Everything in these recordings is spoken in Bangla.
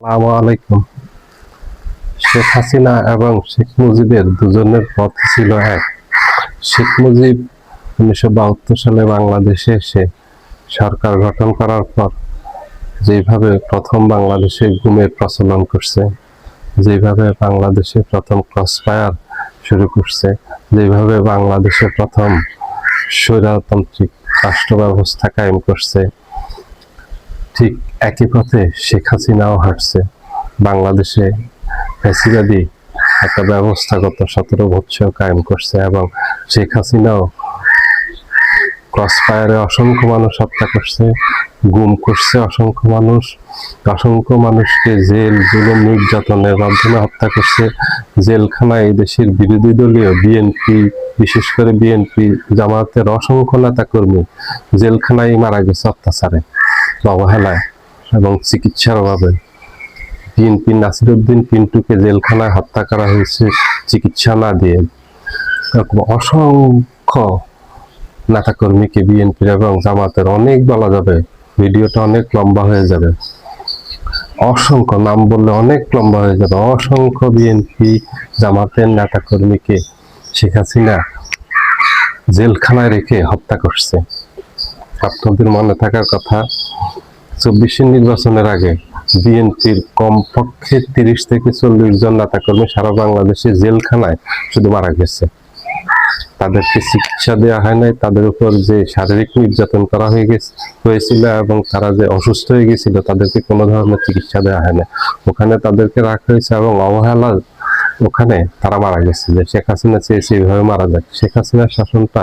আলাইকুম। শেখ হাসিনা এবং শেখ মুজিবের দুজনের পথ ছিল এক। শেখ মুজিব উনিশশো বাহাত্তর সালে বাংলাদেশে এসে সরকার গঠন করার পর যেভাবে প্রথম বাংলাদেশে গুমের প্রচলন করছে, যেভাবে বাংলাদেশে প্রথম ক্রস ফায়ার শুরু করছে, যেভাবে বাংলাদেশে প্রথম স্বৈরতান্ত্রিক রাষ্ট্র ব্যবস্থা কায়েম করছে, ঠিক একই পথে শেখ হাসিনাও হাঁটছে। বাংলাদেশে ফ্যাসিবাদী একটা ব্যবস্থাগত সতেরো বছর কায়েম করছে এবং শেখ হাসিনাও ক্রসফায়ারে অসংখ্য মানুষ হত্যা করছে, গুম করছে অসংখ্য মানুষ, অসংখ্য মানুষকে জেল, জুলুম, নির্যাতনের মাধ্যমে হত্যা করছে। জেলখানায় দেশের বিরোধী দলীয় বিএনপি, বিশেষ করে বিএনপি জামায়াতের অসংখ্য নেতাকর্মী জেলখানায় মারা গেছে অত্যাচারে, অবহেলায়। এবং চিকিৎসার অভাবে বিএনপি নাসিরুদ্দিন পিন্টুকে জেলখানায় হত্যা করা হয়েছে চিকিৎসা না দিয়ে। এরকম অসংখ্য নেতাকর্মীকে বিএনপির এবং জামাতের অনেক বলা যাবে। ভিডিওটা অনেক লম্বা হয়ে যাবে। অসংখ্য নাম বললে অনেক লম্বা হয়ে যাবে। অসংখ্য বিএনপি, জামাতের নেতাকর্মীকে শেখ হাসিনা জেলখানায় রেখে হত্যা করছে। আপনাদের মনে থাকার কথা চব্বিশের নির্বাচনের আগে বিএনপির কমপক্ষে তিরিশ থেকে চল্লিশ জন নেতাকর্মী সারা বাংলাদেশে জেলখানায় শুধু মারা গেছে। তাদেরকে চিকিৎসা দেওয়া হয় নাই? তাদের উপর যে শারীরিক নির্যাতন করা হয়ে গেছে, হয়েছিল এবং তারা যে অসুস্থ হয়ে গেছিল, তাদেরকে কোনো ধরনের চিকিৎসা দেওয়া হয় না ওখানে তাদেরকে রাখা হয়েছে এবং অবহেলা ওখানে তারা মারা গেছে। যে শেখ হাসিনা চেয়েছে এইভাবে মারা যাক। শেখ হাসিনার শাসনটা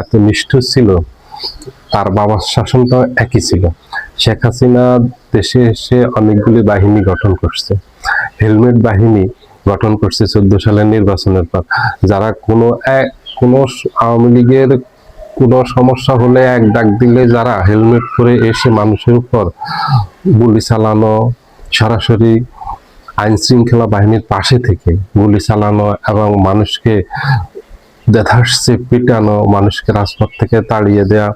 এত নিষ্ঠুর ছিল, তার বাবার শাসনটাও একই ছিল। শেখ হাসিনা দেশে এসে অনেকগুলি বাহিনী গঠন করছে। হেলমেট বাহিনী গঠন করছে চোদ্দ সালের নির্বাচনের পর। যারা কোনো এক, কোনো আওয়ামী লীগের কোনো সমস্যা হলে এক ডাক দিলে যারা হেলমেট পরে এসে মানুষের উপর গুলি চালানো, সরাসরি আইন শৃঙ্খলা বাহিনীর পাশে থেকে গুলি চালানো এবং মানুষকে দেধাসে পিটানো, মানুষকে রাজপথ থেকে তাড়িয়ে দেয়া,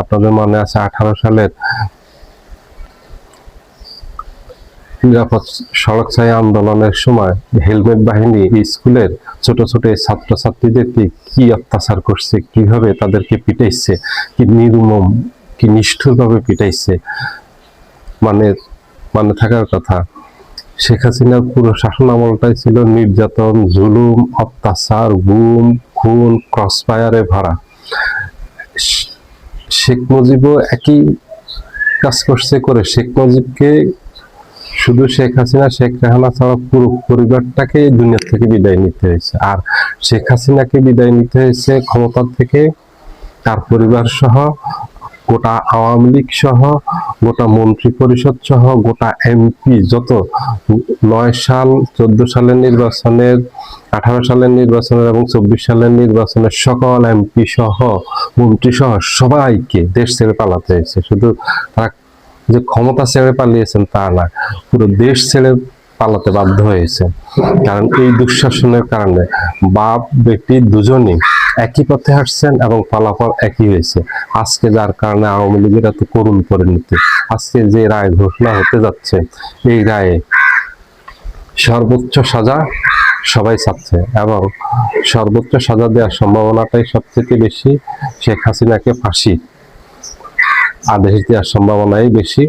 আপনাদের মনে আছে আঠারো সালের নিরাপদ সড়ক ছায়া আন্দোলনের সময় হেলমেট বাহিনী স্কুলের ছোট ছোট ছাত্রছাত্রীদেরকে কি অত্যাচার করছে, কীভাবে তাদেরকে পিটাইছে, কি নির্মম, কি নিষ্ঠুরভাবে পিটাইছে মানে মানে থাকার কথা। শেখ হাসিনার পুরো শাসন আমলটাই ছিল নির্যাতন, জুলুম, অত্যাচার, গুম, খুন, ক্রসফায়ারে ভরা। শেখ মুজিবও একই কাজ করছে করে শেখ মুজিবকে শুধু শেখ হাসিনা, শেখ রেহানা ছাড়া পুরো পরিবারটাকে দুনিয়া থেকে বিদায় নিতে হয়েছে। আর শেখ হাসিনাকে বিদায় নিতে হয়েছে ক্ষমতা থেকে, তার পরিবার সহ, গোটা আওয়ামী লীগ সহ, গোটা মন্ত্রী পরিষদ সহ, গোটা এমপি যত নয় সাল, চোদ্দ সালের নির্বাচনের, আঠারো সালের নির্বাচনের এবং চব্বিশ সালের নির্বাচনের সকল এমপি সহ, মন্ত্রী সহ সবাইকে দেশ ছেড়ে পালাতে হয়েছে। শুধু তারা যে ক্ষমতা ছেড়ে পালিয়েছেন তা না, পুরো দেশ ছেড়ে পালাতে বাধ্য হয়েছে। কারণ এই দুঃশাসনের কারণে বাপ, বেটি দুজনই একই পথে হাঁটছেন এবং ফলাফল একই হয়েছে। আজকে যার কারণে আওয়ামী লীগের এত করুণ পরিণতি, আজকে যে রায় ঘোষণা হতে যাচ্ছে, এই রায়ে সর্বোচ্চ সাজা সবাই চাচ্ছে এবং সর্বোচ্চ সাজা দেওয়ার সম্ভাবনাটাই সবথেকে বেশি শেখ হাসিনাকে ফাঁসি। আদেশ দেওয়ার সম্ভাবনাই বেশি।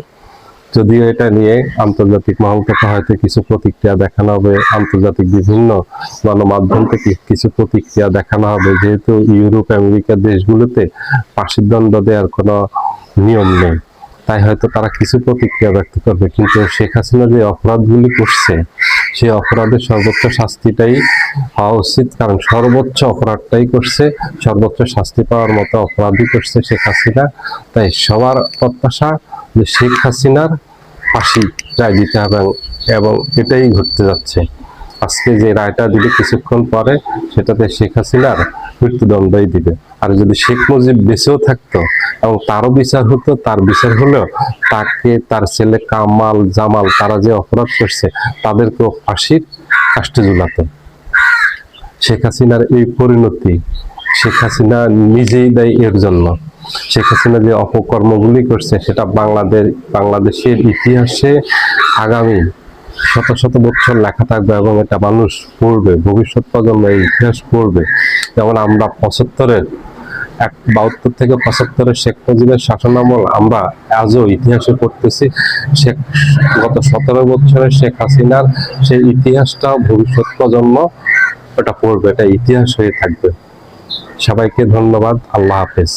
যদিও এটা নিয়ে আন্তর্জাতিক মহল থেকে হয়তো কিছু প্রতিক্রিয়া দেখানো হবে, আন্তর্জাতিক বিভিন্ন গণমাধ্যম থেকে কিছু প্রতিক্রিয়া দেখানো হবে। যেহেতু ইউরোপ, আমেরিকার দেশগুলোতে ফাঁসির দণ্ড দেওয়ার কোনো নিয়ম নেই, তাই হয়তো তারা কিছু প্রতিক্রিয়া ব্যক্ত করবে। কিন্তু শেখ হাসিনা যে অপরাধগুলি করছে সেই অপরাধের সর্বোচ্চ শাস্তিটাই হওয়া উচিত, কারণ সর্বোচ্চ অপরাধটাই করছে, সর্বোচ্চ শাস্তি পাওয়ার মতো অপরাধই করছে শেখ হাসিনা। তাই সবার প্রত্যাশা যে শেখ হাসিনার ফাঁসি রায় দিতে হবে এবং- এটাই ঘটতে যাচ্ছে। আজকে যে রায়টা দিলে কিছুক্ষণ পরে, সেটাতে শেখ হাসিনার মৃত্যুদণ্ডই দিবে। আর যদি শেখ মুজিব বেঁচেও থাকতো এবং তারও বিচার হতো, তার বিচার হলেও তাকে, তার ছেলে কামাল, জামাল, তারা যে অপরাধ করছে, তাদেরকেও ফাঁসির কাষ্টে ঝুলাতো। শেখ হাসিনার এই পরিণতি, শেখ হাসিনা নিজেই দেয় এর জন্য। শেখ হাসিনা যে অপকর্মগুলি করছে, সেটা বাংলাদেশ বাংলাদেশের ইতিহাসে আগামী শত শত বছর লেখা থাকবে এবং এটা মানুষ পড়বে, ভবিষ্যৎ প্রজন্ম ইতিহাস পড়বে। যেমন আমরা পঁচাত্তরের এক বাহাত্তর থেকে পঁচাত্তরের শেখ মুজিবের শাসনামল আমরা আজও ইতিহাসে পড়তেছি। শেখ, গত সতেরো বছরের শেখ হাসিনার সেই ইতিহাসটা ভবিষ্যৎ প্রজন্ম এটা পড়বে, এটা ইতিহাস হয়ে থাকবে। সবাইকে ধন্যবাদ, আল্লাহ হাফেজ।